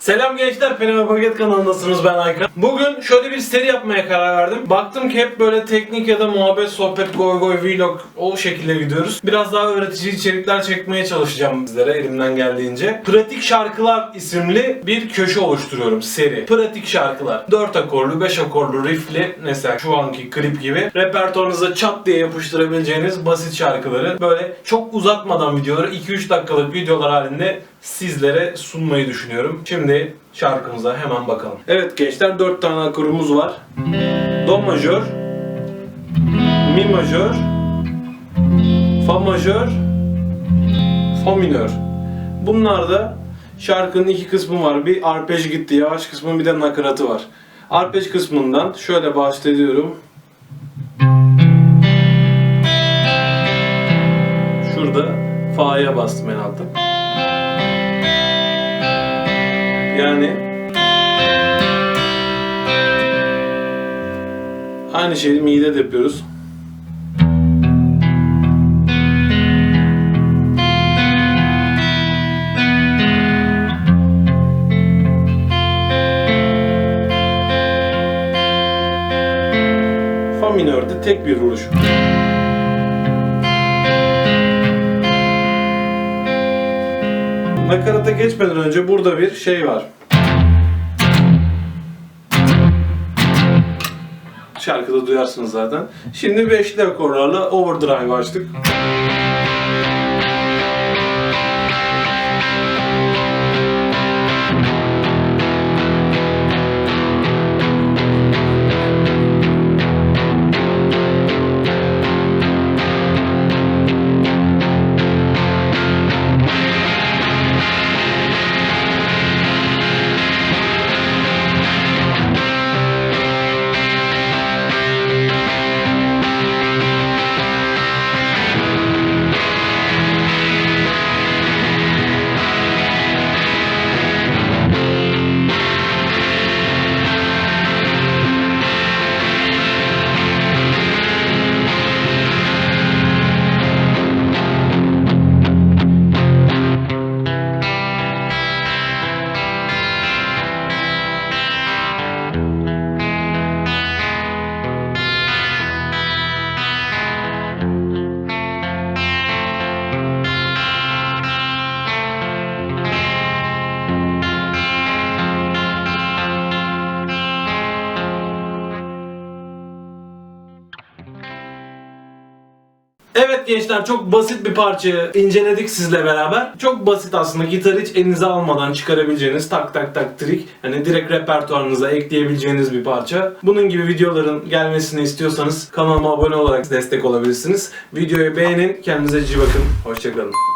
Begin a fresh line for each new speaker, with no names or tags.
Selam gençler, Peneme Paket kanalındasınız ben Aykan. Bugün şöyle bir seri yapmaya karar verdim. Baktım ki hep böyle teknik ya da muhabbet, sohbet, goy goy, vlog o şekilde gidiyoruz. Biraz daha öğretici içerikler çekmeye çalışacağım sizlere elimden geldiğince. Pratik Şarkılar isimli bir köşe oluşturuyorum, seri. Pratik şarkılar. 4 akorlu, 5 akorlu, riffli, mesela şu anki klip gibi. Repertuarınıza çat diye yapıştırabileceğiniz basit şarkıları böyle çok uzatmadan videoları 2-3 dakikalık videolar halinde sizlere sunmayı düşünüyorum. Şimdi şarkımıza hemen bakalım. Evet gençler 4 tane akorumuz var. Do majör, Mi majör, Fa majör, Fa minör. Bunlar da şarkının iki kısmı var. Bir arpej gitti, yavaş kısmı bir de nakaratı var. Arpej kısmından şöyle başlıyorum. Şurada Fa'ya bastım en altta. Yani aynı şeyi mide de yapıyoruz. Fa minörde tek bir vuruş. Nakarata geçmeden önce burada bir şey var. Şarkıda duyarsınız zaten. Şimdi beşli akorlarla overdrive açtık. Evet gençler çok basit bir parçayı inceledik sizle beraber. Çok basit aslında gitarı hiç elinize almadan çıkarabileceğiniz tak tak tak trik. Hani direkt repertuarınıza ekleyebileceğiniz bir parça. Bunun gibi videoların gelmesini istiyorsanız kanalıma abone olarak destek olabilirsiniz. Videoyu beğenin, kendinize iyi bakın. Hoşçakalın.